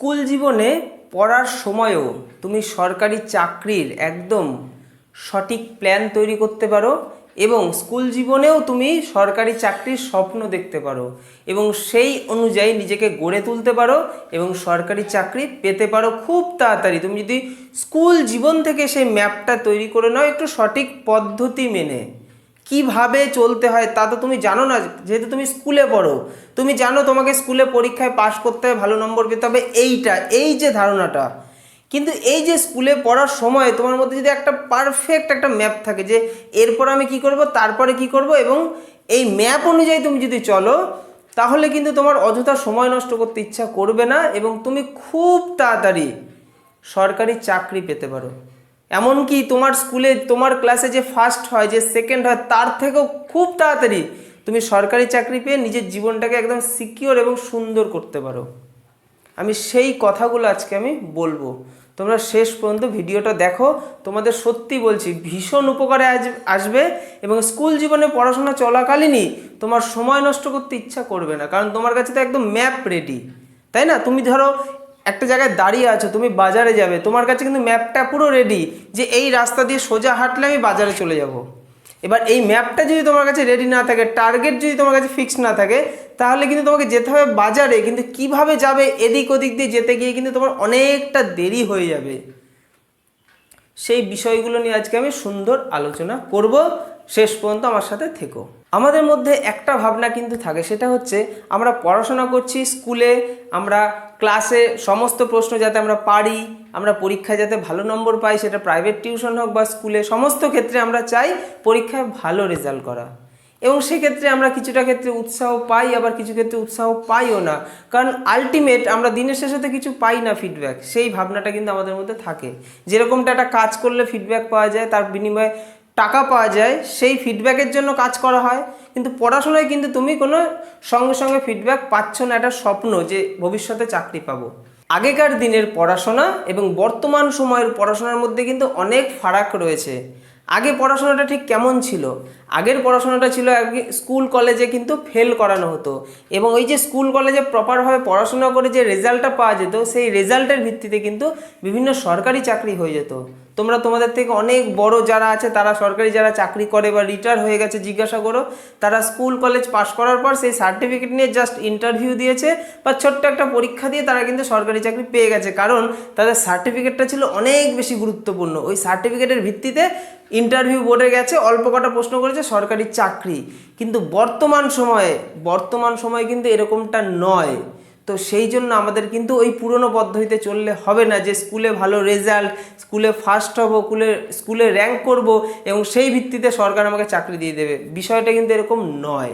School জীবনে পড়ার সময়ও তুমি সরকারি চাকরির একদম সঠিক প্ল্যান তৈরি করতে পারো এবং স্কুল জীবনেও তুমি সরকারি চাকরির স্বপ্ন দেখতে পারো এবং সেই অনুযায়ী নিজেকে গড়ে তুলতে পারো এবং সরকারি চাকরি পেতে পারো খুব তাড়াতাড়ি। তুমি যদি স্কুল জীবন থেকে সেই ম্যাপটা তৈরি করে নাও, একটু সঠিক পদ্ধতি মেনে। কীভাবে চলতে হয় তা তো তুমি জানো না, যেহেতু তুমি স্কুলে পড়ো। তুমি জানো তোমাকে স্কুলে পরীক্ষায় পাশ করতে হবে ভালো নম্বর পেতে হবে, এইটা, এই যে ধারণাটা। কিন্তু এই যে স্কুলে পড়ার সময় তোমার মধ্যে যদি একটা পারফেক্ট একটা ম্যাপ থাকে যে, এরপর আমি কি করব, তারপরে কি করব, এবং এই ম্যাপ অনুযায়ী তুমি যদি চলো, তাহলে কিন্তু তোমার অযথা সময় নষ্ট করতে ইচ্ছা করবে না, এবং তুমি খুব তাড়াতাড়ি সরকারি চাকরি পেতে পারো। এমনকি তোমার স্কুলে, তোমার ক্লাসে যে ফার্স্ট হয়, যে সেকেন্ড হয়, তার থেকেও খুব তাড়াতাড়ি তুমি সরকারি চাকরি পেয়ে নিজের জীবনটাকে একদম সিকিওর এবং সুন্দর করতে পারো। আমি সেই কথাগুলো আজকে আমি বলব। তোমরা শেষ পর্যন্ত ভিডিওটা দেখো। তোমাদের সত্যি বলছি, ভীষণ উপকারে আসবে এবং স্কুল জীবনে পড়াশোনা চলাকালীনই তোমার সময় নষ্ট করতে ইচ্ছা করবে না। কারণ তোমার কাছে তো একদম ম্যাপ রেডি তাই না? তুমি ধরো একটা জায়গায় দাঁড়িয়ে আছো, তুমি বাজারে যাবে। তোমার কাছে কিন্তু ম্যাপটা পুরো রেডি যে এই রাস্তা দিয়ে সোজা হাঁটলে আমি বাজারে চলে যাব। এবার এই ম্যাপটা যদি তোমার কাছে রেডি না থাকে টার্গেট যদি তোমার কাছে ফিক্স না থাকে, তাহলে কিন্তু তোমাকে যেতে হবে বাজারে, কিন্তু কীভাবে যাবে, এদিক ওদিক দিয়ে যেতে গিয়ে কিন্তু তোমার অনেকটা দেরি হয়ে যাবে। সেই বিষয়গুলো নিয়ে আজকে আমি সুন্দর আলোচনা করব। শেষ পর্যন্ত আমার সাথে থেকো। আমাদের মধ্যে একটা ভাবনা কিন্তু থাকে, সেটা হচ্ছে আমরা পড়াশোনা করছি স্কুলে আমরা ক্লাসে সমস্ত প্রশ্ন যাতে আমরা পারি, আমরা পরীক্ষায় যাতে ভালো নম্বর পাই, সেটা প্রাইভেট টিউশন হোক বা স্কুলে সমস্ত ক্ষেত্রে আমরা চাই পরীক্ষায় ভালো রেজাল্ট করা। এবং সেক্ষেত্রে আমরা কিছুটা ক্ষেত্রে উৎসাহ পাই, আবার কিছু ক্ষেত্রে উৎসাহ পাইও না। কারণ আলটিমেট আমরা দিনের শেষে তো কিছু পাই না ফিডব্যাক সেই ভাবনাটা কিন্তু আমাদের মধ্যে থাকে। যেরকমটা একটা কাজ করলে ফিডব্যাক পাওয়া যায়, তার বিনিময়ে টাকা পাওয়া যায়, সেই ফিডব্যাকের জন্য কাজ করা হয়। কিন্তু পড়াশোনায় কিন্তু তুমি কোনো সঙ্গে সঙ্গে ফিডব্যাক পাচ্ছ না একটা স্বপ্ন যে ভবিষ্যতে চাকরি পাবো। আগেকার দিনের পড়াশোনা এবং বর্তমান সময়ের পড়াশোনার মধ্যে কিন্তু অনেক ফারাক রয়েছে। আগে পড়াশোনাটা ঠিক কেমন ছিল? আগের পড়াশোনাটা ছিল আগে স্কুল, কলেজে কিন্তু ফেল করানো হতো এবং ওই যে স্কুল, কলেজে প্রপারভাবে পড়াশোনা করে যে রেজাল্টটা পাওয়া যেত, সেই রেজাল্টের ভিত্তিতে কিন্তু বিভিন্ন সরকারি চাকরি হয়ে যেত। তোমরা তোমাদের থেকে অনেক বড় যারা আছে, তারা সরকারি যারা চাকরি করে বা রিটায়ার হয়ে গেছে, জিজ্ঞাসা করো। তারা স্কুল কলেজ পাশ করার পর সেই সার্টিফিকেট নিয়ে জাস্ট ইন্টারভিউ দিয়েছে বা ছোট্ট একটা পরীক্ষা দিয়ে তারা কিন্তু সরকারি চাকরি পেয়ে গেছে। কারণ তাদের সার্টিফিকেটটা ছিল অনেক বেশি গুরুত্বপূর্ণ। ওই সার্টিফিকেটের ভিত্তিতে ইন্টারভিউ বোর্ডে গেছে, অল্প কটা প্রশ্ন করেছে, সরকারি চাকরি। কিন্তু বর্তমান সময়ে বর্তমান সময়ে কিন্তু এরকমটা নয়। তো সেই জন্য আমাদের কিন্তু ওই পুরনো পদ্ধতিতে চললে হবে না যে স্কুলে ভালো রেজাল্ট স্কুলে ফার্স্ট হব, স্কুলে স্কুলে র্যাঙ্ক করব এবং সেই ভিত্তিতে সরকার আমাকে চাকরি দিয়ে দেবে। বিষয়টা কিন্তু এরকম নয়।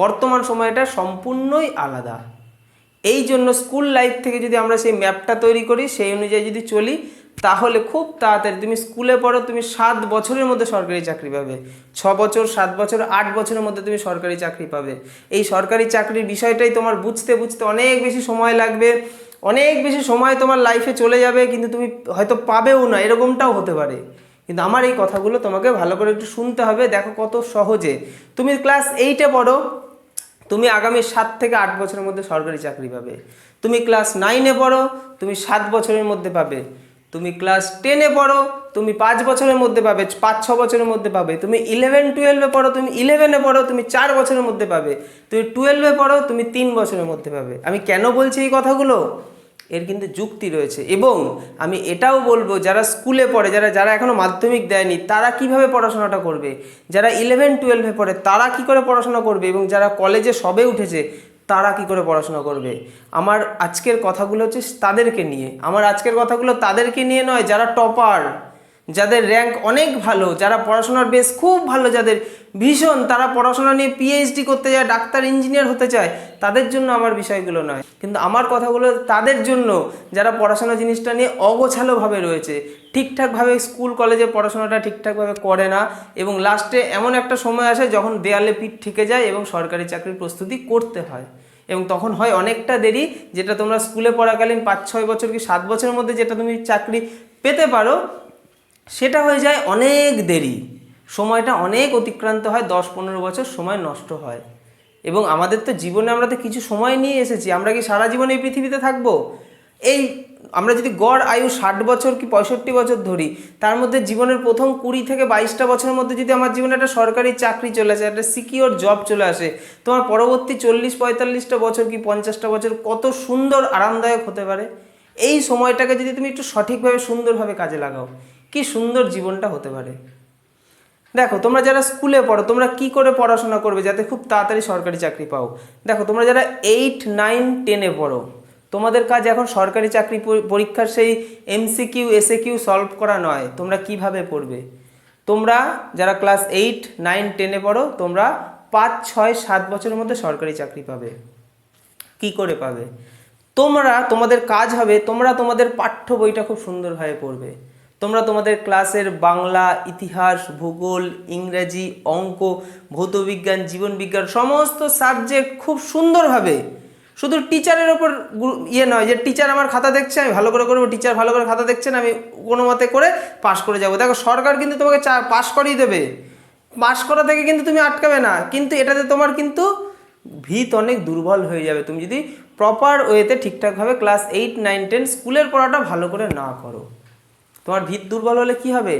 বর্তমান সময়টা সম্পূর্ণই আলাদা। এই জন্য স্কুল লাইফ থেকে যদি আমরা সেই ম্যাপটা তৈরি করি, সেই অনুযায়ী যদি চলি তাহলে খুব তাড়াতাড়ি, তুমি স্কুলে পড়ো, তুমি সাত বছরের মধ্যে সরকারি চাকরি পাবে। ছ বছর, সাত বছর, আট বছরের মধ্যে তুমি সরকারি চাকরি পাবে। এই সরকারি চাকরির বিষয়টাই তোমার বুঝতে বুঝতে অনেক বেশি সময় লাগবে, অনেক বেশি সময় তোমার লাইফে চলে যাবে, কিন্তু তুমি হয়তো পাবেও না, এরকমটাও হতে পারে। কিন্তু আমার এই কথাগুলো তোমাকে ভালো করে একটু শুনতে হবে, দেখো কত সহজে। তুমি ক্লাস এইটে পড়ো, তুমি আগামী সাত থেকে আট বছরের মধ্যে সরকারি চাকরি পাবে। তুমি ক্লাস নাইনে পড়ো, তুমি সাত বছরের মধ্যে পাবে। তুমি ক্লাস টেনে পড়ো, তুমি পাঁচ বছরের মধ্যে পাবে, পাঁচ, ছ বছরের মধ্যে পাবে। তুমি ইলেভেন টুয়েলভে পড়ো, তুমি ইলেভেনে পড়ো, তুমি চার বছরের মধ্যে পাবে। তুমি টুয়েলভে পড়ো, তুমি তিন বছরের মধ্যে পাবে। আমি কেন বলছি এই কথাগুলো? এর কিন্তু যুক্তি রয়েছে। এবং আমি এটাও বলব, যারা স্কুলে পড়ে, যারা যারা এখনও মাধ্যমিক দেয়নি, তারা কীভাবে পড়াশোনাটা করবে? যারা ইলেভেন টুয়েলভে পড়ে, তারা কি করে পড়াশোনা করবে? এবং যারা কলেজে সবে উঠেছে তারা কি করে পড়াশোনা করবে? আমার আজকের কথাগুলো হচ্ছে তাদেরকে নিয়ে। আমার আজকের কথাগুলো তাদেরকে নিয়ে নয়, যারা টপার যাদের র্যাঙ্ক অনেক ভালো, যারা পড়াশোনার বেশ খুব ভালো, যাদের ভীষণ, তারা পড়াশোনা নিয়ে পিএইচডি করতে যায়, ডাক্তার ইঞ্জিনিয়ার হতে চায়, তাদের জন্য আমার বিষয়গুলো নয়। কিন্তু আমার কথাগুলো তাদের জন্য, যারা পড়াশোনা জিনিসটা নিয়ে অগোছালোভাবে রয়েছে, ঠিকঠাকভাবে স্কুল, কলেজে পড়াশোনাটা ঠিকঠাকভাবে করে না এবং লাস্টে এমন একটা সময় আসে যখন দেয়ালে পিঠ ঠেকে যায় এবং সরকারি চাকরির প্রস্তুতি করতে হয়। এবং তখন হয় অনেকটা দেরি, যেটা তোমরা স্কুলে পড়াকালীন পাঁচ, ছয় বছর কি সাত বছরের মধ্যে যেটা তুমি চাকরি পেতে পারো, সেটা হয়ে যায় অনেক দেরি। সময়টা অনেক অতিক্রান্ত হয়, দশ পনেরো বছর সময় নষ্ট হয়। এবং আমাদের তো জীবনে আমরা তো কিছু সময় নিয়ে এসেছি, আমরা কি সারা জীবন এই পৃথিবীতে থাকব? এই আমরা যদি গড় আয়ু ষাট বছর কি পঁয়ষট্টি বছর ধরি, তার মধ্যে জীবনের প্রথম কুড়ি থেকে বাইশটা বছরের মধ্যে যদি আমার জীবনে একটা সরকারি চাকরি চলে আসে, একটা সিকিওর জব চলে আসে, তোমার পরবর্তী চল্লিশ পঁয়তাল্লিশটা বছর কি পঞ্চাশটা বছর কত সুন্দর, আরামদায়ক হতে পারে? এই সময়টাকে যদি তুমি একটু সঠিকভাবে সুন্দরভাবে কাজে লাগাও, কি সুন্দর জীবনটা হতে পারে? দেখো, তোমরা যারা স্কুলে পড়ো, তোমরা কি করে পড়াশোনা করবে যাতে খুব তাড়াতাড়ি সরকারি চাকরি পাও? দেখো, তোমরা যারা এইট নাইন টেনে পড়ো, তোমাদের কাজ এখন সরকারি চাকরি পরি- পরীক্ষার সেই এমসিকিউ এসএ কিউ সলভ করা নয়, তোমরা কীভাবে পড়বে? তোমরা যারা ক্লাস এইট নাইন টেনে পড়ো, তোমরা পাঁচ, ছয়, সাত বছরের মধ্যে সরকারি চাকরি পাবে। কি করে পাবে? তোমরা, তোমাদের কাজ হবে, তোমরা তোমাদের পাঠ্য বইটা খুব সুন্দরভাবে পড়বে। তোমরা তোমাদের ক্লাসের বাংলা, ইতিহাস, ভূগোল, ইংরেজি, অঙ্ক, ভৌতবিজ্ঞান, জীবনবিজ্ঞান সমস্ত সাবজেক্ট খুব সুন্দরভাবে, শুধু টিচারের ওপর ইয়ে নয় যে টিচার আমার খাতা দেখছে, আমি ভালো করে করব টিচার ভালো করে খাতা দেখছেন আমি কোনো মতে করে পাশ করে যাব। দেখো, সরকার কিন্তু তোমাকে চা পাশ করিয়ে দেবে। পাশ করা থেকে কিন্তু তুমি আটকাবে না। কিন্তু এটাতে তোমার কিন্তু ভিত অনেক দুর্বল হয়ে যাবে। তুমি যদি প্রপার ওয়েতে ঠিকঠাকভাবে ক্লাস এইট নাইন টেন স্কুলের পড়াটা ভালো করে না করো। তোমার ভিত দুর্বল হলে কি হবে?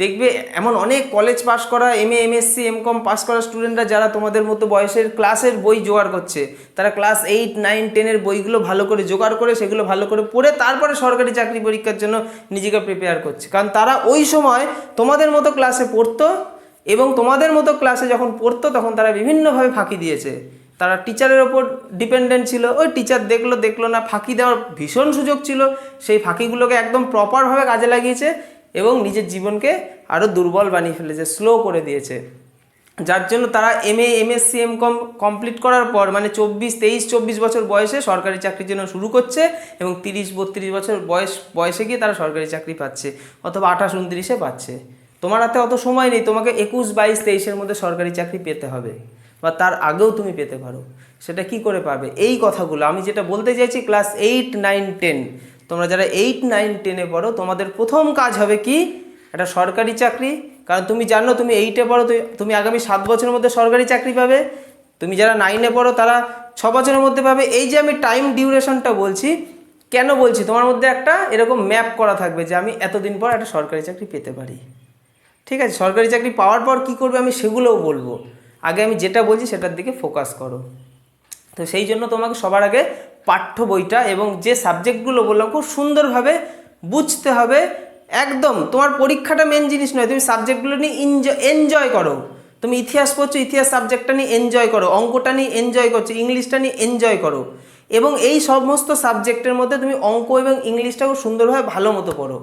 দেখবে এমন অনেক কলেজ পাস করা M A M MSc M Com pass করা স্টুডেন্টরা যারা তোমাদের মতো বয়সের ক্লাসের বই জোগাড় করছে। তারা ক্লাস এইট নাইন টেনের বইগুলো ভালো করে জোগাড় করে, সেগুলো ভালো করে পড়ে তারপরে সরকারি চাকরি পরীক্ষার জন্য নিজেকে প্রিপেয়ার করছে। কারণ তারা ওই সময় তোমাদের মতো ক্লাসে পড়তো এবং তোমাদের মতো ক্লাসে যখন পড়তো, তখন তারা বিভিন্নভাবে ফাঁকি দিয়েছে। তারা টিচারের ওপর ডিপেন্ডেন্ট ছিল। ওই টিচার দেখল দেখল না, ফাঁকি দেওয়ার ভীষণ সুযোগ ছিল। সেই ফাঁকিগুলোকে একদম প্রপারভাবে কাজে লাগিয়েছে এবং নিজের জীবনকে আরও দুর্বল বানিয়ে ফেলেছে স্লো করে দিয়েছে। যার জন্য তারা M A MSc M Com complete করার পর মানে চব্বিশ, তেইশ, চব্বিশ বছর বয়সে সরকারি চাকরির জন্য শুরু করছে এবং তিরিশ, বত্রিশ বছর বয়স, বয়সে গিয়ে তারা সরকারি চাকরি পাচ্ছে অথবা আঠাশ, উনত্রিশে পাচ্ছে। তোমার হাতে অত সময় নেই, তোমাকে একুশ, বাইশ, তেইশের মধ্যে সরকারি চাকরি পেতে হবে। বা তার আগেও তুমি পেতে পারো। সেটা কি করে পাবে? এই কথাগুলো আমি যেটা বলতে চাইছি ক্লাস এইট নাইন টেন তোমরা যারা এইট নাইন টেনে পড়ো, তোমাদের প্রথম কাজ হবে কি? একটা সরকারি চাকরি। কারণ তুমি জানো, তুমি এইটে পড়ো তুমি আগামী সাত বছরের মধ্যে সরকারি চাকরি পাবে। তুমি যারা নাইনে পড়ো, তারা ছ বছরের মধ্যে পাবে। এই যে আমি টাইম ডিউরেশনটা বলছি, কেন বলছি? তোমার মধ্যে একটা এরকম ম্যাপ করা থাকবে যে আমি এতদিন পর একটা সরকারি চাকরি পেতে পারি। ঠিক আছে? সরকারি চাকরি পাওয়ার পর কী করবে আমি সেগুলোও বলব। আগে আমি যেটা বলছি সেটার দিকে ফোকাস করো। তো সেই জন্য তোমাকে সবার আগে পাঠ্য বইটা এবং যে সাবজেক্টগুলো বললাম, খুব সুন্দরভাবে বুঝতে হবে। একদম, তোমার পরীক্ষাটা মেন জিনিস নয়, তুমি সাবজেক্টগুলো নিয়ে এনজয় এনজয় করো। তুমি ইতিহাস পড়ছো, ইতিহাস সাবজেক্টটা নিয়ে এনজয় করো, অঙ্কটা নিয়ে এনজয় করছ, ইংলিশটা নিয়ে এনজয় করো। এবং এই সমস্ত সাবজেক্টের মধ্যে তুমি অঙ্ক এবং ইংলিশটা খুব সুন্দরভাবে ভালো মতো পড়ো।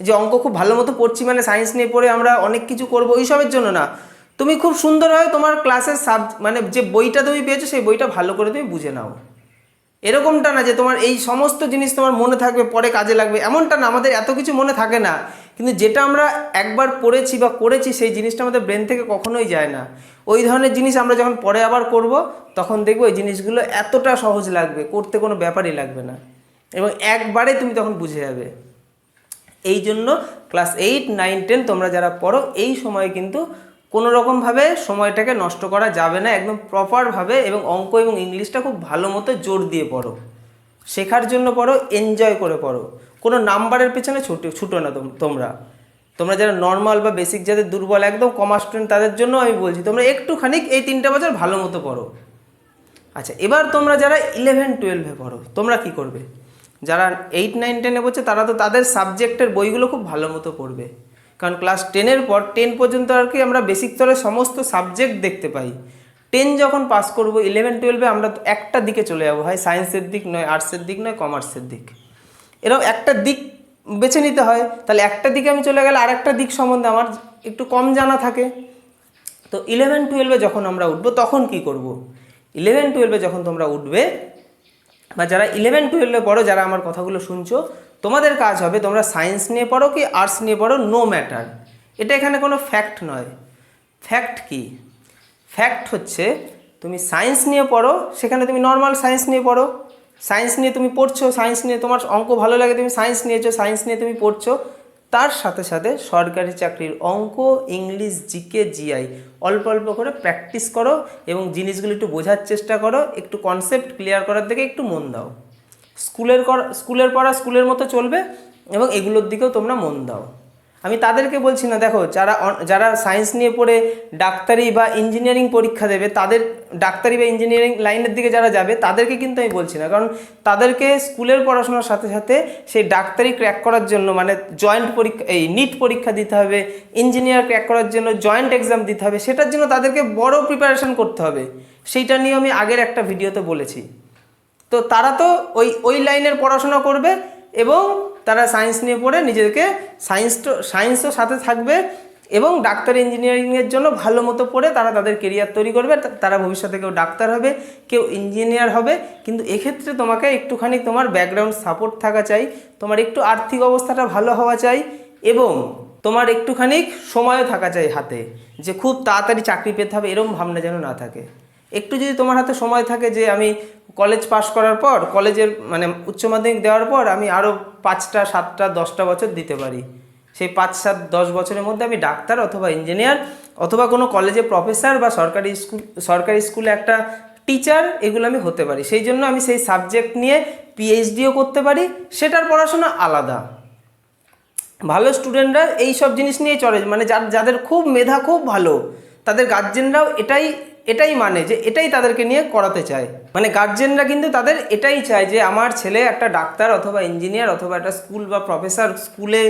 যে অঙ্ক খুব ভালো মতো পড়ছি মানে সায়েন্স নিয়ে পড়ে আমরা অনেক কিছু করব ওইসবের জন্য না। তুমি খুব সুন্দরভাবে তোমার ক্লাসের সাব মানে যে বইটা তুমি পেয়েছ, সেই বইটা ভালো করে তুমি বুঝে নাও। এরকমটা না যে তোমার এই সমস্ত জিনিস তোমার মনে থাকবে, পরে কাজে লাগবে, এমনটা না, আমাদের এত কিছু মনে থাকে না। কিন্তু যেটা আমরা একবার পড়েছি বা করেছি, সেই জিনিসটা আমাদের ব্রেন থেকে কখনোই যায় না। ওই ধরনের জিনিস আমরা যখন পরে আবার করব, তখন দেখব এই জিনিসগুলো এতটা সহজ লাগবে, করতে কোনো ব্যাপারই লাগবে না। এবং একবারে তুমি তখন বুঝে যাবে। এই জন্য ক্লাস এইট নাইন টেন তোমরা যারা পড়ো, এই সময় কিন্তু কোনো রকমভাবে সময়টাকে নষ্ট করা যাবে না, একদম প্রপারভাবে এবং অঙ্ক এবং ইংলিশটা খুব ভালো মতো জোর দিয়ে পড়ো। শেখার জন্য পড়ো এনজয় করে পড়ো। কোনো নাম্বারের পেছনে ছুটে, ছুটো না তোম- তোমরা। তোমরা যারা নর্মাল বা বেসিক যাদের দুর্বল, একদম কমার্স স্টুডেন্ট তাদের জন্য আমি বলছি, তোমরা একটুখানি এই তিনটা বছর ভালো মতো পড়ো। আচ্ছা এবার তোমরা যারা ইলেভেন টুয়েলভে পড়ো, তোমরা কি করবে? যারা এইট নাইন টেনে পড়ছে, তারা তো তাদের সাবজেক্টের বইগুলো খুব ভালো মতো পড়বে। কারণ ক্লাস টেনের পর টেন পর্যন্ত আর কি আমরা বেসিক স্তরে সমস্ত সাবজেক্ট দেখতে পাই। টেন যখন পাস করব ইলেভেন টুয়েলভে আমরা একটা দিকে চলে যাব, হয় সায়েন্সের দিক নয় আর্টসের দিক নয় কমার্সের দিক। এরকম একটা দিক বেছে নিতে হয়, তাহলে একটা দিকে আমি চলে গেলে আরেকটা দিক সম্বন্ধে আমার একটু কম জানা থাকে। তো ইলেভেন টুয়েলভে যখন আমরা উঠবো, তখন কি করব? ইলেভেন টুয়েলভে যখন তোমরা উঠবে, বা যারা ইলেভেন টুয়েলভে পড়ো, যারা আমার কথাগুলো শুনছো তোমাদের কাজ হবে, তোমরা সায়েন্স নিয়ে পড়ো কি আর্টস নিয়ে পড়ো? নো ম্যাটার এটা এখানে কোনো ফ্যাক্ট নয়। ফ্যাক্ট কি? ফ্যাক্ট হচ্ছে তুমি সায়েন্স নিয়ে পড়ো, সেখানে তুমি নর্মাল সায়েন্স নিয়ে পড়ো। সায়েন্স নিয়ে তুমি পড়ছো সায়েন্স নিয়ে তোমার অঙ্ক ভালো লাগে, তুমি সায়েন্স নিয়েছো সায়েন্স নিয়ে তুমি পড়ছো। তার সাথে সাথে সরকারি চাকরির অঙ্ক, ইংলিশ, জিকে, জিআই, অল্প অল্প করে প্র্যাকটিস করো এবং জিনিসগুলো একটু বোঝার চেষ্টা করো, একটু কনসেপ্ট ক্লিয়ার করার দিকে একটু মন দাও। স্কুলের কর, স্কুলের পড়া স্কুলের মতো চলবে এবং এগুলোর দিকেও তোমরা মন দাও। আমি তাদেরকে বলছি না, দেখো, যারা যারা সায়েন্স নিয়ে পড়ে ডাক্তারি বা ইঞ্জিনিয়ারিং পরীক্ষা দেবে, তাদের, ডাক্তারি বা ইঞ্জিনিয়ারিং লাইনের দিকে যারা যাবে, তাদেরকে কিন্তু আমি বলছি না। কারণ তাদেরকে স্কুলের পড়াশোনার সাথে সাথে সেই ডাক্তারি ক্র্যাক করার জন্য মানে জয়েন্ট পরীক্ষা, এই নিট পরীক্ষা দিতে হবে ইঞ্জিনিয়ার ক্র্যাক করার জন্য জয়েন্ট এক্সাম দিতে হবে, সেটার জন্য তাদেরকে বড় প্রিপারেশন করতে হবে। সেইটা নিয়ে আমি আগের একটা ভিডিওতে বলেছি। তো তারা তো ওই ওই লাইনের পড়াশোনা করবে এবং তারা সায়েন্স নিয়ে পড়ে নিজেদেরকে সায়েন্স তো সায়েন্সও সাথে থাকবে এবং ডাক্তার ইঞ্জিনিয়ারিংয়ের জন্য ভালো মতো পড়ে তারা তাদের কেরিয়ার তৈরি করবে। তারা ভবিষ্যতে কেউ ডাক্তার হবে, কেউ ইঞ্জিনিয়ার হবে। কিন্তু এক্ষেত্রে তোমাকে একটুখানি তোমার ব্যাকগ্রাউন্ড সাপোর্ট থাকা চাই, তোমার একটু আর্থিক অবস্থাটা ভালো হওয়া চাই এবং তোমার একটুখানি সময়ও থাকা চাই হাতে, যে খুব তাড়াতাড়ি চাকরি পেতে হবে এরকম ভাবনা যেন না থাকে। একটু যদি তোমার হাতে সময় থাকে যে আমি কলেজ পাশ করার পর কলেজের মানে উচ্চ মাধ্যমিক দেওয়ার পর আমি আরও পাঁচটা, সাতটা, দশটা বছর দিতে পারি। সেই পাঁচ, সাত, দশ বছরের মধ্যে আমি ডাক্তার অথবা ইঞ্জিনিয়ার অথবা কোনো কলেজে প্রফেসর বা সরকারি স্কুল সরকারি স্কুলে একটা টিচার এগুলো আমি হতে পারি। সেই জন্য আমি সেই সাবজেক্ট নিয়ে পিএইচডিও করতে পারি। সেটার পড়াশোনা আলাদা। ভালো স্টুডেন্টরা এই সব জিনিস নিয়ে চলে মানে যাদের খুব মেধা, খুব ভালো, তাদের গার্জেনরাও এটাই এটাই মানে যে এটাই তাদেরকে নিয়ে করাতে চায়। মানে গার্জেনরা কিন্তু তাদের এটাই চায় যে আমার ছেলে একটা ডাক্তার অথবা ইঞ্জিনিয়ার অথবা একটা স্কুল বা প্রফেসর স্কুলে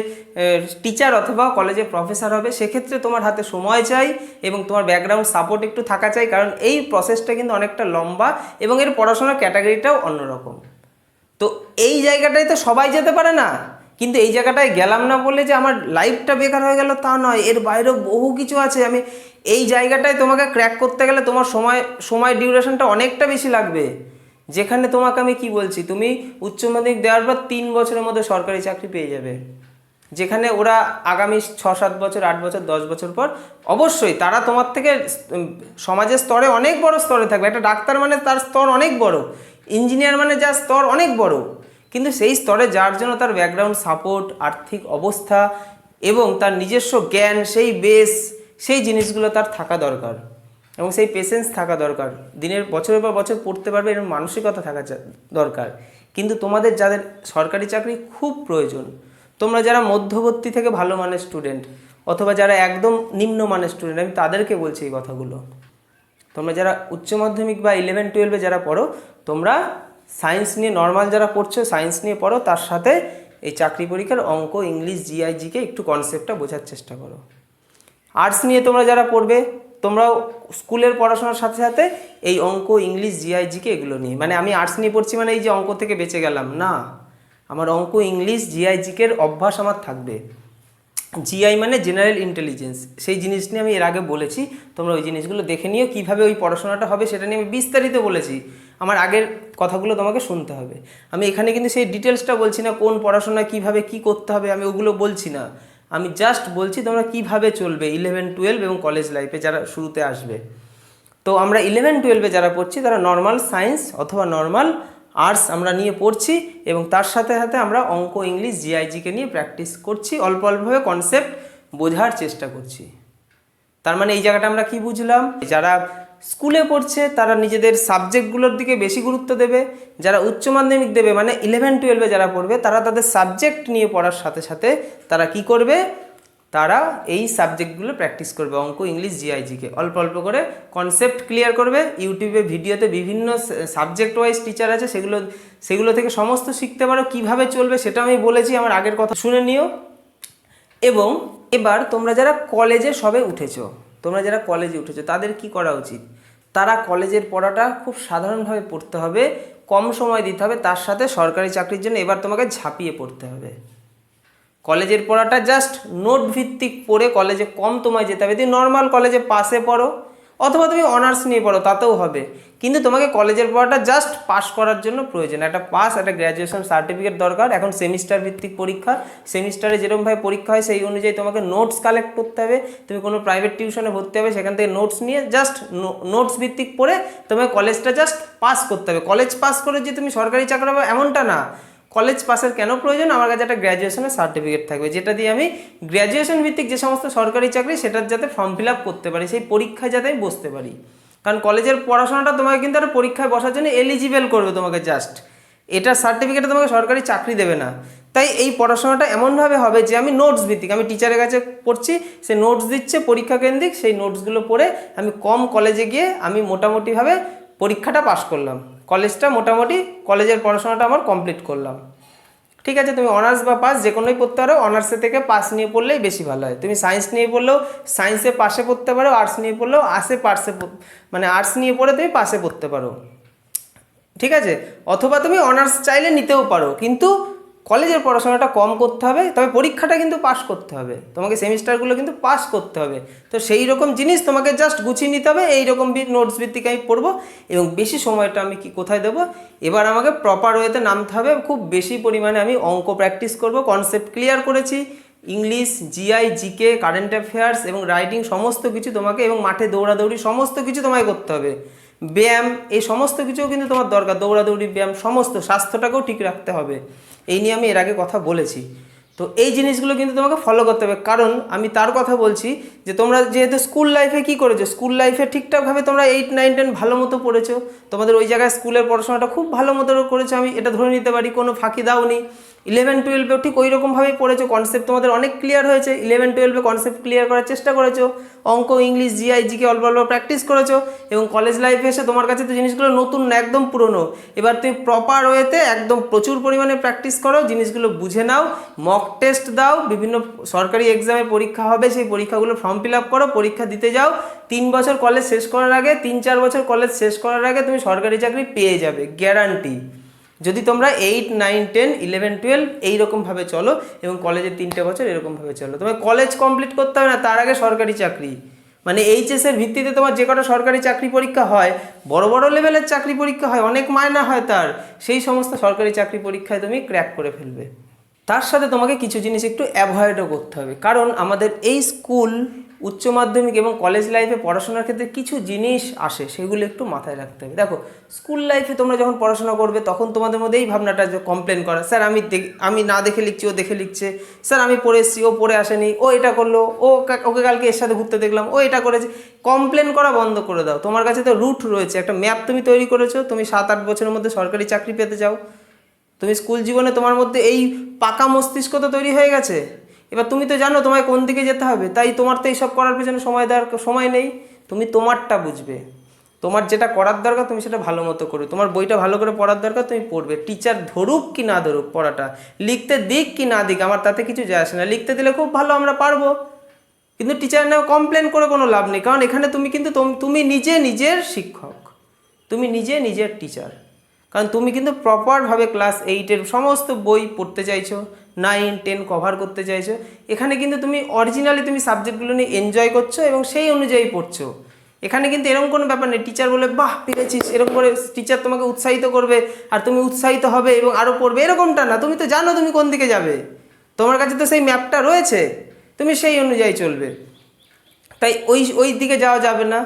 টিচার অথবা কলেজে প্রফেসর হবে, সেক্ষেত্রে তোমার হাতে সময় চাই এবং তোমার ব্যাকগ্রাউন্ড সাপোর্ট একটু থাকা চাই, কারণ এই প্রসেসটা কিন্তু অনেকটা লম্বা এবং এর পড়াশোনার ক্যাটাগরিটাও অন্যরকম। তো এই জায়গাটায় তো সবাই যেতে পারে না। কিন্তু এই জায়গাটায় গেলাম না বলে যে আমার লাইফটা বেকার হয়ে গেল তা নয়, এর বাইরেও বহু কিছু আছে। আমি এই জায়গাটায় তোমাকে ক্র্যাক করতে গেলে তোমার সময় সময় ডিউরেশনটা অনেকটা বেশি লাগবে। যেখানে তোমাকে আমি কি বলছি, তুমি উচ্চ মাধ্যমিক দেওয়ার পর তিন বছরের মধ্যে সরকারি চাকরি পেয়ে যাবে। যেখানে ওরা আগামী ছ সাত বছর, আট বছর, দশ বছর পর অবশ্যই তারা তোমার থেকে সমাজের স্তরে অনেক বড় স্তরে থাকবে। একটা ডাক্তার মানে তার স্তর অনেক বড়, ইঞ্জিনিয়ার মানে যার স্তর অনেক বড়। কিন্তু সেই স্তরে যার জন্য তার ব্যাকগ্রাউন্ড সাপোর্ট আর্থিক অবস্থা এবং তার নিজস্ব জ্ঞান, সেই বেস সেই জিনিসগুলো তার থাকা দরকার এবং সেই পেশেন্স থাকা দরকার। দিনের বছরের পর বছর পড়তে পারবে এরকম মানসিকতা থাকা দরকার। কিন্তু তোমাদের যাদের সরকারি চাকরি খুব প্রয়োজন, তোমরা যারা মধ্যবর্তী থেকে ভালো মানের স্টুডেন্ট অথবা যারা একদম নিম্ন মানের স্টুডেন্ট আমি তাদেরকে বলছি এই কথাগুলো। তোমরা যারা উচ্চ মাধ্যমিক বা ইলেভেন টুয়েলভে যারা পড়ো, তোমরা সায়েন্স নিয়ে নর্মাল যারা পড়ছো, সায়েন্স নিয়ে পড়ো, তার সাথে এই চাকরি পরীক্ষার অঙ্ক, ইংলিশ জিআইজিকে একটু কনসেপ্টটা বোঝার চেষ্টা করো। আর্টস নিয়ে তোমরা যারা পড়বে, তোমরাও স্কুলের পড়াশোনার সাথে সাথে এই অঙ্ক, ইংলিশ জিআইজিকে এগুলো নিয়ে। মানে আমি আর্টস নিয়ে পড়ছি মানে এই যে অঙ্ক থেকে বেঁচে গেলাম। না, আমার অঙ্ক, ইংলিশ জিআইজিকের অভ্যাস আমার থাকবে। জিআই মানে জেনারেল ইন্টেলিজেন্স সেই জিনিস নিয়ে আমি এর আগে বলেছি, তোমরা ওই জিনিসগুলো দেখে নিও, কীভাবে ওই পড়াশোনাটা হবে সেটা নিয়ে আমি বিস্তারিত বলেছি। আমার আগের কথাগুলো তোমাকে শুনতে হবে। আমি এখানে কিন্তু সেই ডিটেলসটা বলছি না, কোন পড়াশোনা কীভাবে কি করতে হবে, আমি ওগুলো বলছি না। আমি জাস্ট বলছি তোমরা কীভাবে চলবে ইলেভেন টুয়েলভ এবং কলেজ লাইফে যারা শুরুতে আসবে। তো আমরা ইলেভেন টুয়েলভে যারা পড়ছি, তারা নর্মাল সায়েন্স অথবা নর্মাল আর্টস আমরা নিয়ে পড়ছি এবং তার সাথে সাথে আমরা অঙ্ক, ইংলিশ জিআইজিকে নিয়ে প্র্যাকটিস করছি। অল্প অল্পভাবে কনসেপ্ট বোঝার চেষ্টা করছি। তার মানে এই জায়গাটা আমরা কি বুঝলাম? যারা স্কুলে পড়ছে, তারা নিজেদের সাবজেক্টগুলোর দিকে বেশি গুরুত্ব দেবে। যারা উচ্চ মাধ্যমিক দেবে মানে ইলেভেন টুয়েলভে যারা পড়বে, তারা তাদের সাবজেক্ট নিয়ে পড়ার সাথে সাথে তারা কি করবে? তারা এই সাবজেক্টগুলো প্র্যাকটিস করবে, অঙ্ক ইংলিশ জিআইজিকে অল্প অল্প করে কনসেপ্ট ক্লিয়ার করবে ইউটিউবে ভিডিওতে বিভিন্ন সাবজেক্ট ওয়াইজ টিচার আছে, সেগুলো সেগুলো থেকে সমস্ত শিখতে পারো, কীভাবে চলবে সেটা আমি বলেছি, আমার আগের কথা শুনে নিও। এবং এবার তোমরা যারা কলেজে সবে উঠেছো, তোমরা যারা কলেজে উঠেছো, তাদের কি করা উচিত? তারা কলেজের পড়াটা খুব সাধারণভাবে পড়তে হবে, কম সময় দিতে হবে, তার সাথে সরকারি চাকরির জন্য এবার তোমাকে ঝাঁপিয়ে পড়তে হবে। কলেজের পড়াটা জাস্ট নোট ভিত্তিক পড়ে কলেজে কম তোমায় যেতে হবে। তুমি নর্মাল কলেজে পাশে পড়ো, অথবা তুমি অনার্স নিয়ে পড়ো, তাতেও হবে। কিন্তু তোমাকে কলেজের পড়াটা জাস্ট পাস করার জন্য প্রয়োজন। একটা পাস একটা গ্র্যাজুয়েশন সার্টিফিকেট দরকার। এখন সেমিস্টার ভিত্তিক পরীক্ষা। সেমিস্টারে যেরকমভাবে পরীক্ষা হয়, সেই অনুযায়ী তোমাকে নোটস কালেক্ট করতে হবে। তুমি কোনো প্রাইভেট টিউশনে ভর্তি হবে, সেখান থেকে নোটস নিয়ে জাস্ট নোটস ভিত্তিক পড়ে তোমাকে কলেজটা জাস্ট পাস করতে হবে। কলেজ পাস করে যে তুমি সরকারি চাকরি পাবে, এমনটা না। কলেজ পাসের কেন প্রয়োজন? আমার কাছে একটা গ্র্যাজুয়েশনের সার্টিফিকেট থাকবে, যেটা দিয়ে আমি গ্র্যাজুয়েশন ভিত্তিক যে সমস্ত সরকারি চাকরি, সেটার যাতে ফর্ম ফিল করতে পারি, সেই পরীক্ষায় যাতে আমি বসতে পারি। কারণ কলেজের পড়াশোনাটা তোমাকে কিন্তু একটা পরীক্ষায় বসার জন্য এলিজিবেল করবে তোমাকে জাস্ট এটার সার্টিফিকেটে তোমাকে সরকারি চাকরি দেবে না। তাই এই পড়াশোনাটা এমনভাবে হবে যে আমি নোটস ভিত্তিক, আমি টিচারের কাছে পড়ছি, সে নোটস দিচ্ছে পরীক্ষা কেন্দ্রিক, সেই নোটসগুলো পড়ে আমি কম কলেজে গিয়ে আমি মোটামুটিভাবে পরীক্ষাটা পাশ করলাম। কলেজটা মোটামুটি, কলেজের পড়াশোনাটা আমার কমপ্লিট করলাম। ঠিক আছে, তুমি অনার্স বা পাস যে কোনোই পড়তে পারো অনার্সে থেকে পাস নিয়ে পড়লেই বেশি ভালো হয়। তুমি সায়েন্স নিয়ে পড়লেও সায়েন্সে পাশে পড়তে পারো আর্টস নিয়ে পড়লেও আসে পার্সে মানে আর্টস নিয়ে পড়ে তুমি পাশে পড়তে পারো। ঠিক আছে, অথবা তুমি অনার্স চাইলে নিতেও পারো, কিন্তু কলেজের পড়াশোনাটা কম করতে হবে, তবে পরীক্ষাটা কিন্তু পাস করতে হবে। তোমাকে সেমিস্টারগুলো কিন্তু পাস করতে হবে। তো সেই রকম জিনিস তোমাকে জাস্ট গুছিয়ে নিতে হবে, এই রকম নোটস ভিত্তিক আমি পড়ব এবং বেশি সময়টা আমি কি কোথায় দেবো? এবার আমাকে প্রপার ওয়েতে নামতে হবে, খুব বেশি পরিমাণে আমি অঙ্ক প্র্যাকটিস করব কনসেপ্ট ক্লিয়ার করেছি। English GI GK current affairs এবং রাইটিং সমস্ত কিছু তোমাকে এবং মাঠে দৌড়াদৌড়ি সমস্ত কিছু তোমায় করতে হবে। ব্যায়াম, এই সমস্ত কিছুও কিন্তু তোমার দরকার। দৌড়াদৌড়ি, ব্যায়াম, সমস্ত স্বাস্থ্যটাকেও ঠিক রাখতে হবে। এই নিয়ে আমি এর আগে কথা বলেছি। তো এই জিনিসগুলো কিন্তু তোমাকে ফলো করতে হবে। কারণ আমি তার কথা বলছি যে তোমরা যেহেতু স্কুল লাইফে কি করেছ? স্কুল লাইফে ঠিকঠাকভাবে তোমরা এইট নাইন টেন ভালো মতো পড়েছো। তোমাদের ওই জায়গায় স্কুলের পড়াশোনাটা খুব ভালো মতো করেছ। আমি এটা ধরে নিতে পারি, কোনো ফাঁকি দাওনি। ইলেভেন টুয়েলভেও ঠিক ওই রকমভাবেই পড়েছো কনসেপ্ট তোমাদের অনেক ক্লিয়ার হয়েছে। ইলেভেন টুয়েলভে কনসেপ্ট ক্লিয়ার করার চেষ্টা করেছ। অঙ্ক, ইংলিশ জিআই জিকে অল্প অল্প প্র্যাকটিস করেছ এবং কলেজ লাইফে এসে তোমার কাছে তো জিনিসগুলো নতুন না, একদম পুরনো। এবার তুমি প্রপার ওয়েতে একদম প্রচুর পরিমাণে প্র্যাকটিস করো, জিনিসগুলো বুঝে নাও মক টেস্ট দাও, বিভিন্ন সরকারি এক্সামে পরীক্ষা হবে, সেই পরীক্ষাগুলো ফর্ম ফিল আপ করো, পরীক্ষা দিতে যাও। তিন বছর কলেজ শেষ করার আগে, তিন, চার বছর কলেজ শেষ করার আগে তুমি সরকারি চাকরি পেয়ে যাবে গ্যারান্টি যদি তোমরা eight nine ten eleven twelve এইরকমভাবে চলো এবং কলেজের তিনটে বছর এরকমভাবে চলো, তোমার কলেজ কমপ্লিট করতে হবে না, তার আগে সরকারি চাকরি। মানে এইচএসের ভিত্তিতে তোমার যে কটা সরকারি চাকরি পরীক্ষা হয়, বড় বড় লেভেলের চাকরি পরীক্ষা হয়, অনেক মায়না হয় তার, সেই সমস্ত সরকারি চাকরি পরীক্ষায় তুমি ক্র্যাক করে ফেলবে। তার সাথে তোমাকে কিছু জিনিস একটু অ্যাভয়েডও করতে হবে, কারণ আমাদের এই স্কুল উচ্চ মাধ্যমিক এবং কলেজ লাইফে পড়াশোনার ক্ষেত্রে কিছু জিনিস আসে, সেগুলো একটু মাথায় রাখতে হবে। দেখো স্কুল লাইফে তোমরা যখন পড়াশোনা করবে, তখন তোমাদের মধ্যে এই ভাবনাটা যে কমপ্লেন করা, স্যার, আমি আমি না দেখে লিখছি, ও দেখে লিখছে। স্যার, আমি পড়ে এসেছি, ও পড়ে আসেনি, ও এটা করল, ও ওকে কালকে এর সাথে ঘুরতে দেখলাম, ও এটা করেছে। কমপ্লেন করা বন্ধ করে দাও। তোমার কাছে তো রুট রয়েছে, একটা ম্যাপ তুমি তৈরি করেছ, তুমি সাত আট বছরের মধ্যে সরকারি চাকরি পেতে চাও। তুমি স্কুল জীবনে তোমার মধ্যে এই পাকা মস্তিষ্ক তো তৈরি হয়ে গেছে। এবার তুমি তো জানো তোমায় কোন দিকে যেতে হবে, তাই তোমার তো এইসব করার পেছনে সময় দেওয়ার সময় নেই। তুমি তোমারটা বুঝবে। তোমার যেটা করার দরকার তুমি সেটা ভালো মতো করবে তোমার বইটা ভালো করে পড়ার দরকার তুমি পড়বে। টিচার ধরুক কি না ধরুক পড়াটা। লিখতে দিক কি না দিক, আমার তাতে কিছু যায় আসে না। লিখতে দিলে খুব ভালো, আমরা পারব। কিন্তু টিচার না কমপ্লেন করে কোনো লাভ নেই। কারণ এখানে তুমি কিন্তু তুমি নিজে নিজের শিক্ষক। তুমি নিজে নিজের টিচার কারণ তুমি কিন্তু প্রপারভাবে ক্লাস এইটের সমস্ত বই পড়তে চাইছো নাইন টেন কভার করতে চাইছো, এখানে কিন্তু তুমি অরিজিনালি তুমি সাবজেক্টগুলো নিয়ে এনজয় করছ এবং সেই অনুযায়ী পড়ছো। এখানে কিন্তু এরকম কোনো ব্যাপার নেই টিচার বলে, বাহ, পেরেছিস। এরকম করে টিচার তোমাকে উৎসাহিত করবে আর তুমি উৎসাহিত হবে এবং আরও পড়বে, এরকমটা না। তুমি তো জানো তুমি কোন দিকে যাবে। তোমার কাছে তো সেই ম্যাপটা রয়েছে। তুমি সেই অনুযায়ী চলবে। তাই ওই ওই দিকে যাওয়া যাবে না।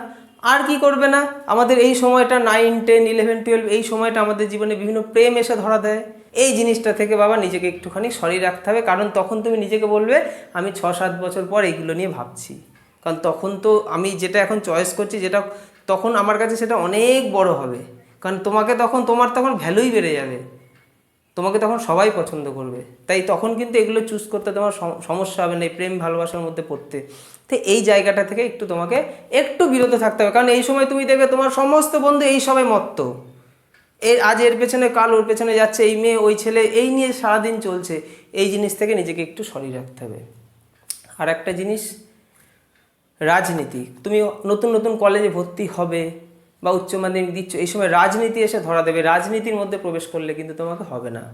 আর কি করবে না? আমাদের এই সময়টা নাইন টেন ইলেভেন টুয়েলভ এই সময়টা আমাদের জীবনে বিভিন্ন প্রেম এসে ধরা দেয়। এই জিনিসটা থেকে বাবা নিজেকে একটুখানি সরিয়ে রাখতে হবে। কারণ তখন তুমি নিজেকে বলবে, আমি ছ সাত বছর পর এইগুলো নিয়ে ভাবছি। কারণ তখন তো আমি যেটা এখন চয়েস করছি, যেটা তখন আমার কাছে সেটা অনেক বড় হবে। কারণ তোমাকে তখন, তোমার তখন ভ্যালুই বেড়ে যাবে। তোমাকে তখন সবাই পছন্দ করবে। তাই তখন কিন্তু এগুলো চুজ করতে তোমার সমস্যা হবে না, এই প্রেম ভালোবাসার মধ্যে পড়তে। তো এই জায়গাটা থেকে একটু তোমাকে একটু বিরত থাকতে হবে। কারণ এই সময় তুমি দেখবে তোমার সমস্ত বন্ধু এই সবাই মত্ত। এর আজ এর পেছনে, কাল ওর পেছনে যাচ্ছে, এই মেয়ে, ওই ছেলে, এই নিয়ে সারাদিন চলছে। এই জিনিস থেকে নিজেকে একটু সরিয়ে রাখতে হবে। আর একটা জিনিস, রাজনীতি। তুমি নতুন নতুন কলেজে ভর্তি হবে। বা উচ্চ মাধ্যমিক দিচ্ছ, এই সময় রাজনীতি এসে ধরা দেবে, রাজনীতির মধ্যে প্রবেশ করলে কিন্তু তোমাকে হবে না।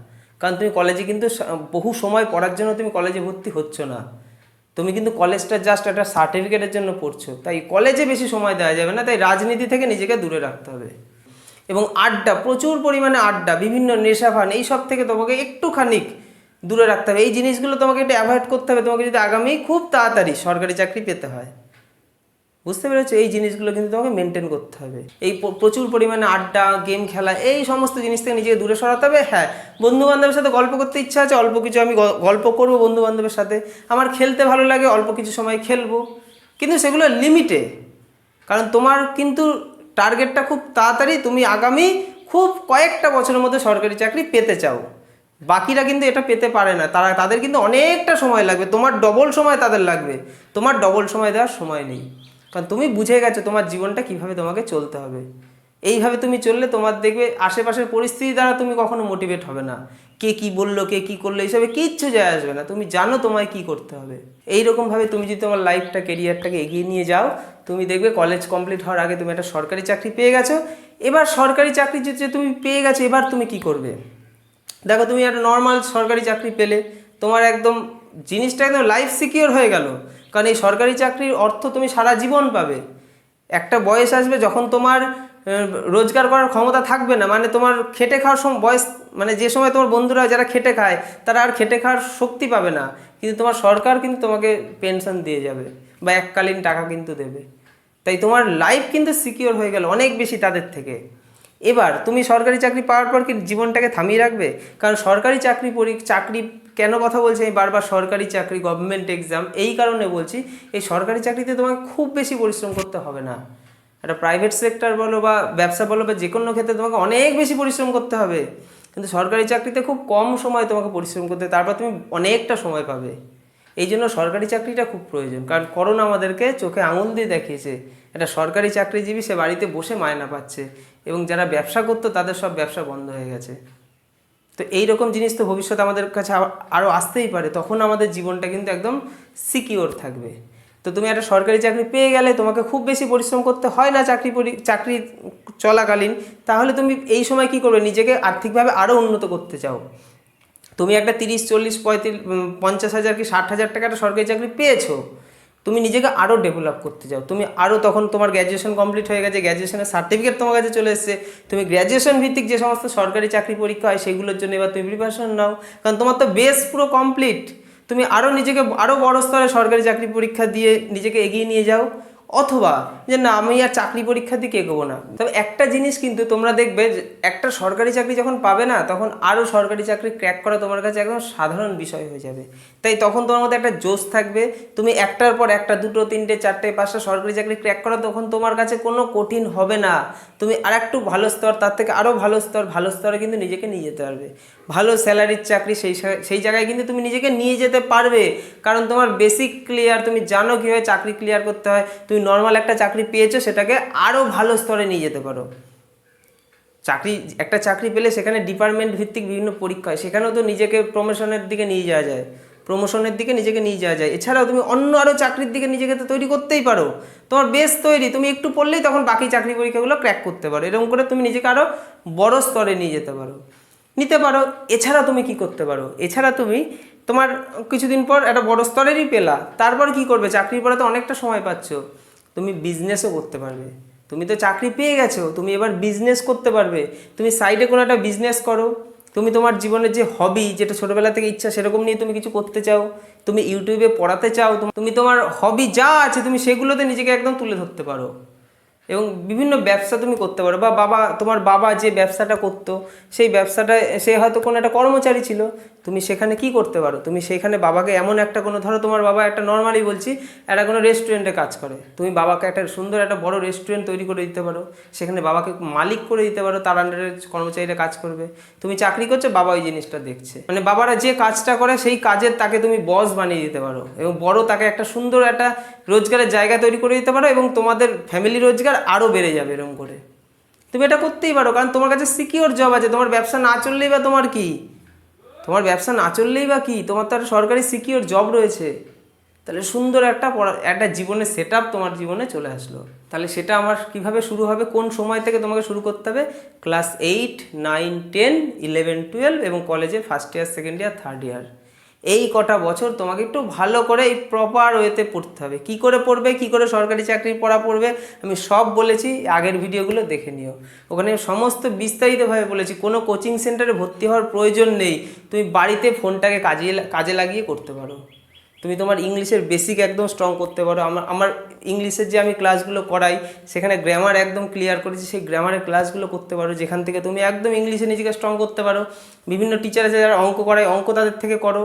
কারণ তুমি কলেজে কিন্তু বহু সময় পড়ার জন্য তুমি কলেজে ভর্তি হচ্ছ না। তুমি কিন্তু কলেজটা জাস্ট একটা সার্টিফিকেটের জন্য পড়ছো। তাই কলেজে বেশি সময় দেওয়া যাবে না, তাই রাজনীতি থেকে নিজেকে দূরে রাখতে হবে। এবং আড্ডা, প্রচুর পরিমাণে আড্ডা, বিভিন্ন নেশাভান, এই সব থেকে তোমাকে একটুখানিক দূরে রাখতে হবে। এই জিনিসগুলো তোমাকে একটু অ্যাভয়েড করতে হবে। তোমাকে যদি আগামী খুব তাড়াতাড়ি সরকারি চাকরি পেতে হয় বুঝতে পেরেছ? এই জিনিসগুলো কিন্তু তোমাকে মেনটেন করতে হবে। এই প্রচুর পরিমাণে আড্ডা গেম খেলা, এই সমস্ত জিনিস থেকে নিজেকে দূরে সরাতে হবে। হ্যাঁ বন্ধু বান্ধবের সাথে গল্প করতে ইচ্ছা আছে, অল্প কিছু আমি গল্প করব বন্ধু বান্ধবের সাথে। আমার খেলতে ভালো লাগে, অল্প কিছু সময় খেলব। কিন্তু সেগুলো লিমিটে কারণ তোমার কিন্তু টার্গেটটা খুব তাড়াতাড়ি তুমি আগামী খুব কয়েকটা বছরের মধ্যে সরকারি চাকরি পেতে চাও। বাকিরা কিন্তু এটা পেতে পারে না। তারা, তাদের কিন্তু অনেকটা সময় লাগবে। তোমার ডবল সময় তাদের লাগবে। তোমার ডবল সময় দেওয়ার সময় নেই। কারণ তুমি বুঝে গেছো তোমার জীবনটা কীভাবে তোমাকে চলতে হবে। এইভাবে তুমি চললে তোমার দেখবে আশেপাশের পরিস্থিতি দ্বারা তুমি কখনো মোটিভেট হবে না। কে কি বলল, কে কি করল, এইসবে কিচ্ছু যায় আসবে না। তুমি জানো তোমায় কি করতে হবে। এইরকমভাবে তুমি যদি তোমার লাইফটা কেরিয়ারটাকে এগিয়ে নিয়ে যাও, তুমি দেখবে কলেজ কমপ্লিট হওয়ার আগে তুমি একটা সরকারি চাকরি পেয়ে গেছো। এবার সরকারি চাকরি যে তুমি পেয়ে গেছো, এবার তুমি কি করবে? দেখো তুমি একটা নর্মাল সরকারি চাকরি পেলে, তোমার একদম জিনিসটা একদম লাইফ সিকিওর হয়ে গেল। কারণ এই সরকারি চাকরির অর্থ তুমি সারা জীবন পাবে। একটা বয়স আসবে যখন তোমার রোজগার করার ক্ষমতা থাকবে না। মানে তোমার খেটে খাওয়ার সময় বয়স মানে যে সময় তোমার বন্ধুরা যারা খেটে খায়, তারা আর খেটে খাওয়ার শক্তি পাবে না। কিন্তু তোমার সরকার কিন্তু তোমাকে পেনশন দিয়ে যাবে বা এককালীন টাকা কিন্তু দেবে। তাই তোমার লাইফ কিন্তু সিকিওর হয়ে গেল অনেক বেশি তাদের থেকে। এবার তুমি সরকারি চাকরি পাওয়ার পর কি জীবনটাকে থামিয়ে রাখবে? কারণ সরকারি চাকরি পরি, চাকরি কেন কথা বলছি? আমি বারবার সরকারি চাকরি গভর্নমেন্ট এক্সাম এই কারণে বলছি এই সরকারি চাকরিতে তোমাকে খুব বেশি পরিশ্রম করতে হবে না। একটা প্রাইভেট সেক্টর বলো বা ব্যবসা বলো বা যে কোনো ক্ষেত্রে তোমাকে অনেক বেশি পরিশ্রম করতে হবে। কিন্তু সরকারি চাকরিতে খুব কম সময় তোমাকে পরিশ্রম করতে হবে, তারপর তুমি অনেকটা সময় পাবে। এই জন্য সরকারি চাকরিটা খুব প্রয়োজন কারণ করোনা আমাদেরকে চোখে আঙুল দিয়ে দেখিয়েছে একটা সরকারি চাকরিজীবী সে বাড়িতে বসে মায়না পাচ্ছে এবং যারা ব্যবসা করতো তাদের সব ব্যবসা বন্ধ হয়ে গেছে। তো এই রকম জিনিস তো ভবিষ্যতে আমাদের কাছে আরও আসতেই পারে, তখন আমাদের জীবনটা কিন্তু একদম সিকিওর থাকবে। তো তুমি একটা সরকারি চাকরি পেয়ে গেলে তোমাকে খুব বেশি পরিশ্রম করতে হয় না চাকরি চাকরি চলাকালীন, তাহলে তুমি এই সময় কি করবে? নিজেকে আর্থিকভাবে আরও উন্নত করতে চাও। তুমি একটা তিরিশ, চল্লিশ, পঁয়ত্রিশ পঞ্চাশ হাজার কি ষাট হাজার টাকা একটা সরকারি চাকরি পেয়েছ তুমি নিজেকে আরও ডেভেলপ করতে চাও তুমি আরও তখন তোমার গ্র্যাজুয়েশন কমপ্লিট হয়ে গেছে গ্র্যাজুয়েশনের সার্টিফিকেট তোমার কাছে চলে এসেছে। তুমি গ্র্যাজুয়েশন ভিত্তিক যে সমস্ত সরকারি চাকরি পরীক্ষা হয়, সেগুলোর জন্য এবার তুমি প্রিপারেশন নাও। কারণ তোমার তো বেস পুরো কমপ্লিট তুমি আরও নিজেকে আরও বড় স্তরে সরকারি চাকরি পরীক্ষা দিয়ে নিজেকে এগিয়ে নিয়ে যাও। অথবা যে না, আমি আর চাকরি পরীক্ষা দিকে এগোবো না। তবে একটা জিনিস কিন্তু তোমরা দেখবে একটা সরকারি চাকরি যখন পাবে না, তখন আরও সরকারি চাকরি ক্র্যাক করা তোমার কাছে একদম সাধারণ বিষয় হয়ে যাবে। তাই তখন তোমার মধ্যে একটা জোশ থাকবে। তুমি একটার পর একটা, দুটো, তিনটে, চারটে, পাঁচটা সরকারি চাকরি ক্র্যাক করা, তখন তোমার কাছে কোনো কঠিন হবে না। তুমি আর একটু ভালো স্তর, তার থেকে আরও ভালো স্তর, ভালো স্তরে কিন্তু নিজেকে নিয়ে যেতে পারবে। ভালো স্যালারির চাকরি সেই সেই জায়গায় কিন্তু তুমি নিজেকে নিয়ে যেতে পারবে। কারণ তোমার বেসিক ক্লিয়ার তুমি জানো কীভাবে চাকরি ক্লিয়ার করতে হয়। তুমি নর্মাল একটা চাকরি পেয়েছ, সেটাকে আরও ভালো স্তরে নিয়ে যেতে পারো। চাকরি, একটা চাকরি পেলে সেখানে ডিপার্টমেন্ট ভিত্তিক বিভিন্ন পরীক্ষা হয়। সেখানেও তো নিজেকে প্রমোশনের দিকে নিয়ে যাওয়া যায়। প্রমোশনের দিকে নিজেকে নিয়ে যাওয়া যায়। এছাড়াও তুমি অন্য আরও চাকরির দিকে নিজেকে তো তৈরি করতেই পারো। তোমার বেশ তৈরি। তুমি একটু পড়লেই তখন বাকি চাকরি পরীক্ষাগুলো ক্র্যাক করতে পারো। এরকম করে তুমি নিজেকে আরও বড় স্তরে নিয়ে যেতে পারো। নিতে পারো, এছাড়া তুমি কি করতে পারো? এছাড়া তুমি তোমার কিছুদিন পর একটা বড় স্তরেরই পেলা, তারপর কি করবে? চাকরির পরে তো অনেকটা সময় পাচ্ছ। তুমি বিজনেসও করতে পারবে। তুমি তো চাকরি পেয়ে গেছো, তুমি এবার বিজনেস করতে পারবে। তুমি সাইডে কোনো একটা বিজনেস করো। তুমি তোমার জীবনের যে হবি যেটা ছোটোবেলা থেকে ইচ্ছা, সেরকম নিয়ে তুমি কিছু করতে চাও, তুমি ইউটিউবে পড়াতে চাও, তুমি- তুমি তোমার হবি যা আছে, তুমি সেগুলোতে নিজেকে একদম তুলে ধরতে পারো। এবং বিভিন্ন ব্যবসা তুমি করতে পারো বা বাবা, তোমার বাবা যে ব্যবসাটা করতো, সেই ব্যবসাটা, সে হয়তো কোনো একটা কর্মচারী ছিল, তুমি সেখানে কি করতে পারো? তুমি সেখানে বাবাকে এমন একটা কোনো, ধরো তোমার বাবা একটা নর্মালি বলছি, একটা কোনো রেস্টুরেন্টে কাজ করে। তুমি বাবাকে একটা সুন্দর একটা বড় রেস্টুরেন্ট তৈরি করে দিতে পারো, সেখানে বাবাকে মালিক করে দিতে পারো, তার আন্ডারে কর্মচারীরা কাজ করবে। তুমি চাকরি করছ, বাবা ওই জিনিসটা দেখছে। মানে বাবারা যে কাজটা করে, সেই কাজের তাকে তুমি বস বানিয়ে দিতে পারো। এবং বড় তাকে একটা সুন্দর একটা রোজগারের জায়গা তৈরি করে দিতে পারো এবং তোমাদের ফ্যামিলি রোজগার আরও বেড়ে যাবে এরকম করে। তুমি এটা করতেই পারো, কারণ তোমার কাছে সিকিওর জব আছে, তোমার ব্যবসা না চললেই বা তোমার কি? তোমার ব্যবসা না চললেই বা কি? তোমার তো একটা সরকারি সিকিওর জব রয়েছে। তাহলে সুন্দর একটা পড়া একটা জীবনের সেট তোমার জীবনে চলে আসলো। তাহলে সেটা আমার কীভাবে শুরু হবে, কোন সময় থেকে তোমাকে শুরু করতে হবে? Class eight nine ten eleven twelve এবং কলেজে first year second year third year এই কটা বছর তোমাকে একটু ভালো করে এই প্রপার ওয়েতে পড়তে হবে। কি করে পড়বে, কি করে সরকারি চাকরি পড়া পড়বে, আমি সব বলেছি, আগের ভিডিওগুলো দেখে নিও। ওখানে সমস্ত বিস্তারিতভাবে বলেছি, কোনো কোচিং সেন্টারে ভর্তি হওয়ার প্রয়োজন নেই। তুমি বাড়িতে ফোনটাকে কাজে কাজে লাগিয়ে করতে পারো। তুমি তোমার ইংলিশের বেসিক একদম স্ট্রং করতে পারো। আমার আমার ইংলিশের যে আমি ক্লাসগুলো করাই, সেখানে গ্রামার একদম ক্লিয়ার করেছি, সেই গ্রামারের ক্লাসগুলো করতে পারো, যেখান থেকে তুমি একদম ইংলিশে নিজেকে স্ট্রং করতে পারো। বিভিন্ন টিচার আছে যারা অঙ্ক করায়, অঙ্ক তাদের থেকে করো।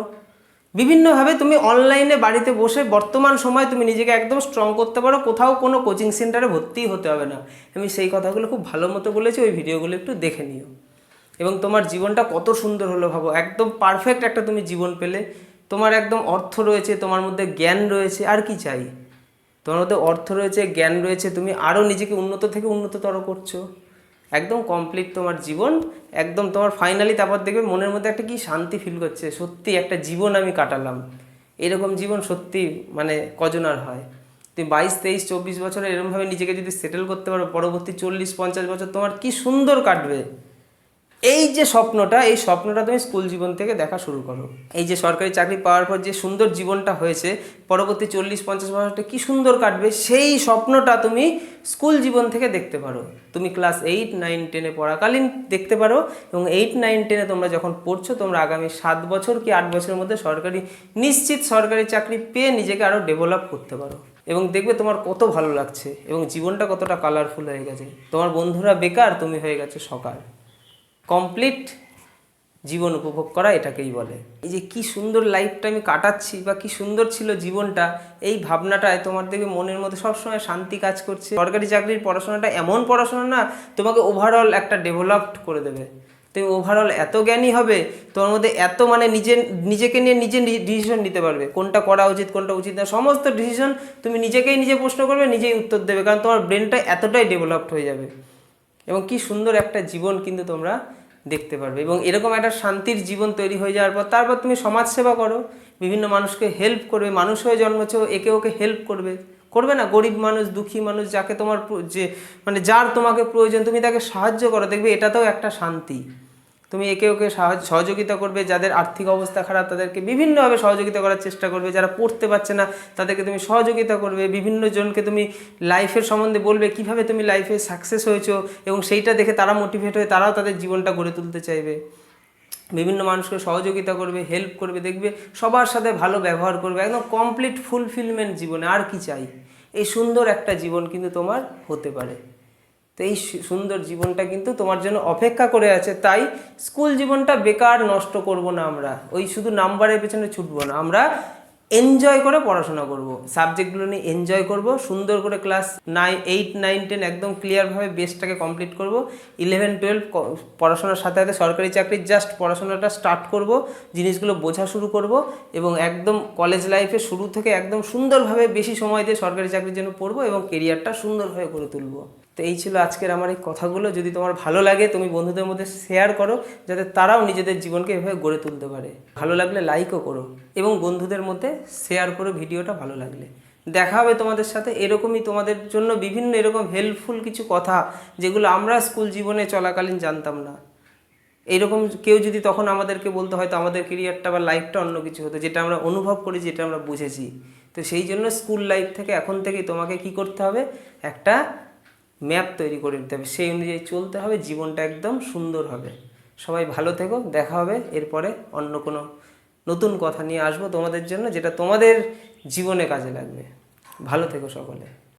বিভিন্নভাবে তুমি অনলাইনে বাড়িতে বসে বর্তমান সময় তুমি নিজেকে একদম স্ট্রং করতে পারো। কোথাও কোনো কোচিং সেন্টারে ভর্তি হতে হবে না। আমি সেই কথাগুলো খুব ভালো মতো বলেছি, ওই ভিডিওগুলো একটু দেখে নিও। এবং তোমার জীবনটা কত সুন্দর হলো ভাবো। একদম পারফেক্ট একটা তুমি জীবন পেলে। তোমার একদম অর্থ রয়েছে, তোমার মধ্যে জ্ঞান রয়েছে, আর কি চাই? তোমার মধ্যে অর্থ রয়েছে, জ্ঞান রয়েছে, তুমি আরও নিজেকে উন্নত থেকে উন্নততর করছ। একদম কমপ্লিট তোমার জীবন, একদম তোমার ফাইনালি তারপর দেখবে মনের মধ্যে একটা কি শান্তি ফিল করছে, সত্যি একটা জীবন আমি কাটালাম। এরকম জীবন সত্যি মানে কজনার হয়? তুমি বাইশ, তেইশ, চব্বিশ বছরে এরকমভাবে নিজেকে যদি সেটেল করতে পারো, পরবর্তী চল্লিশ, পঞ্চাশ বছর তোমার কি সুন্দর কাটবে? এই যে স্বপ্নটা, এই স্বপ্নটা তুমি স্কুল জীবন থেকে দেখা শুরু করো। এই যে সরকারি চাকরি পাওয়ার পর যে সুন্দর জীবনটা হয়েছে, পরবর্তী চল্লিশ, পঞ্চাশ বছরটা কি সুন্দর কাটবে, সেই স্বপ্নটা তুমি স্কুল জীবন থেকে দেখতে পারো। তুমি ক্লাস এইট নাইন টেনে পড়াকালীন দেখতে পারো এবং এইট নাইন টেনে তোমরা যখন পড়ছো, তোমরা আগামী সাত বছর কি আট বছরের মধ্যে সরকারি, নিশ্চিত সরকারি চাকরি পেয়ে নিজেকে আরও ডেভেলপ করতে পারো। এবং দেখবে তোমার কত ভালো লাগছে এবং জীবনটা কতটা কালারফুল হয়ে গেছে। তোমার বন্ধুরা বেকার, তুমি হয়ে গেছো সকাল। কমপ্লিট জীবন উপভোগ করা এটাকেই বলে। এই যে কি সুন্দর লাইফটা আমি কাটাচ্ছি বা কি সুন্দর ছিল জীবনটা, এই ভাবনাটায় তোমার দেখবে মনের মধ্যে সবসময় শান্তি কাজ করছে। সরকারি চাকরির পড়াশোনাটা এমন পড়াশোনা না, তোমাকে ওভারঅল একটা ডেভেলপড করে দেবে। তুমি ওভারঅল এত জ্ঞানী হবে, তোমার মধ্যে এত মানে নিজে, নিজেকে নিয়ে নিজে ডিসিশন নিতে পারবে। কোনটা করা উচিত, কোনটা উচিত না, সমস্ত ডিসিশন তুমি নিজেকেই নিজে প্রশ্ন করবে, নিজেই উত্তর দেবে, কারণ তোমার ব্রেনটা এতটাই ডেভেলপড হয়ে যাবে। এবং কি সুন্দর একটা জীবন কিন্তু তোমরা দেখতে পারবে। এবং এরকম একটা শান্তির জীবন তৈরি হয়ে যাওয়ার পর তারপর তুমি সমাজসেবা করো। বিভিন্ন মানুষকে হেল্প করবে, মানুষ হয়ে জন্মেছ, একে ওকে হেল্প করবে। করবে না, গরিব মানুষ, দুঃখী মানুষ, যাকে তোমার যে মানে যার তোমাকে প্রয়োজন, তুমি তাকে সাহায্য করো। দেখবে এটাতেও একটা শান্তি। তুমি একে ওকে সহযোগিতা করবে, যাদের আর্থিক অবস্থা খারাপ, তাদেরকে বিভিন্নভাবে সহযোগিতা করার চেষ্টা করবে, যারা পড়তে পারছে না, তাদেরকে তুমি সহযোগিতা করবে, বিভিন্ন জনকে তুমি লাইফের সম্বন্ধে বলবে কীভাবে তুমি লাইফে সাকসেস হয়েছো এবং সেইটা দেখে তারা মোটিভেট হয়ে তারাও তাদের জীবনটা গড়ে তুলতে চাইবে। বিভিন্ন মানুষকে সহযোগিতা করবে হেল্প করবে, দেখবে সবার সাথে ভালো ব্যবহার করবে, একদম কমপ্লিট ফুলফিলমেন্ট জীবনে আর কি চাই? এই সুন্দর একটা জীবন কিন্তু তোমার হতে পারে। তো এই সুন্দর জীবনটা কিন্তু তোমার জন্য অপেক্ষা করে আছে। তাই স্কুল জীবনটা বেকার নষ্ট করব না আমরা। ওই শুধু নাম্বারের পেছনে ছুটবো না, আমরা এনজয় করে পড়াশোনা করব। সাবজেক্টগুলো নিয়ে এনজয় করব, সুন্দর করে class nine eight nine ten একদম ক্লিয়ারভাবে বেসটাকে কমপ্লিট করব। ইলেভেন টুয়েলভ পড়াশোনার সাথে সাথে সরকারি চাকরির জাস্ট পড়াশোনাটা স্টার্ট করব, জিনিসগুলো বোঝা শুরু করব এবং একদম কলেজ লাইফে শুরু থেকে একদম সুন্দরভাবে বেশি সময় দিয়ে সরকারি চাকরির জন্য পড়ব এবং কেরিয়ারটা সুন্দরভাবে করে তুলবো। তো এই ছিল আজকের আমার এই কথাগুলো। যদি তোমার ভালো লাগে, তুমি বন্ধুদের মধ্যে শেয়ার করো, যাতে তারাও নিজেদের জীবনকে এভাবে গড়ে তুলতে পারে। ভালো লাগলে লাইকও করো এবং বন্ধুদের মধ্যে শেয়ার করো ভিডিওটা ভালো লাগলে। দেখা হবে তোমাদের সাথে এরকমই তোমাদের জন্য বিভিন্ন এরকম হেল্পফুল কিছু কথা, যেগুলো আমরা স্কুল জীবনে চলাকালীন জানতাম না। এইরকম কেউ যদি তখন আমাদেরকে বলতো, হয়তো আমাদের কেরিয়ারটা বা লাইফটা অন্য কিছু হতো, যেটা আমরা অনুভব করি, যেটা আমরা বুঝেছি। তো সেই জন্য স্কুল লাইফ থেকে এখন থেকেই তোমাকে কি করতে হবে? একটা ম্যাপ তৈরি করে নিতে হবে। সেই অনুযায়ী চলতে হবে, জীবনটা একদম সুন্দর হবে। সবাই ভালো থেকো, দেখা হবে, এরপরে অন্য কোনো নতুন কথা নিয়ে আসব তোমাদের জন্য, যেটা তোমাদের জীবনে কাজে লাগবে। ভালো থেকো সকলে।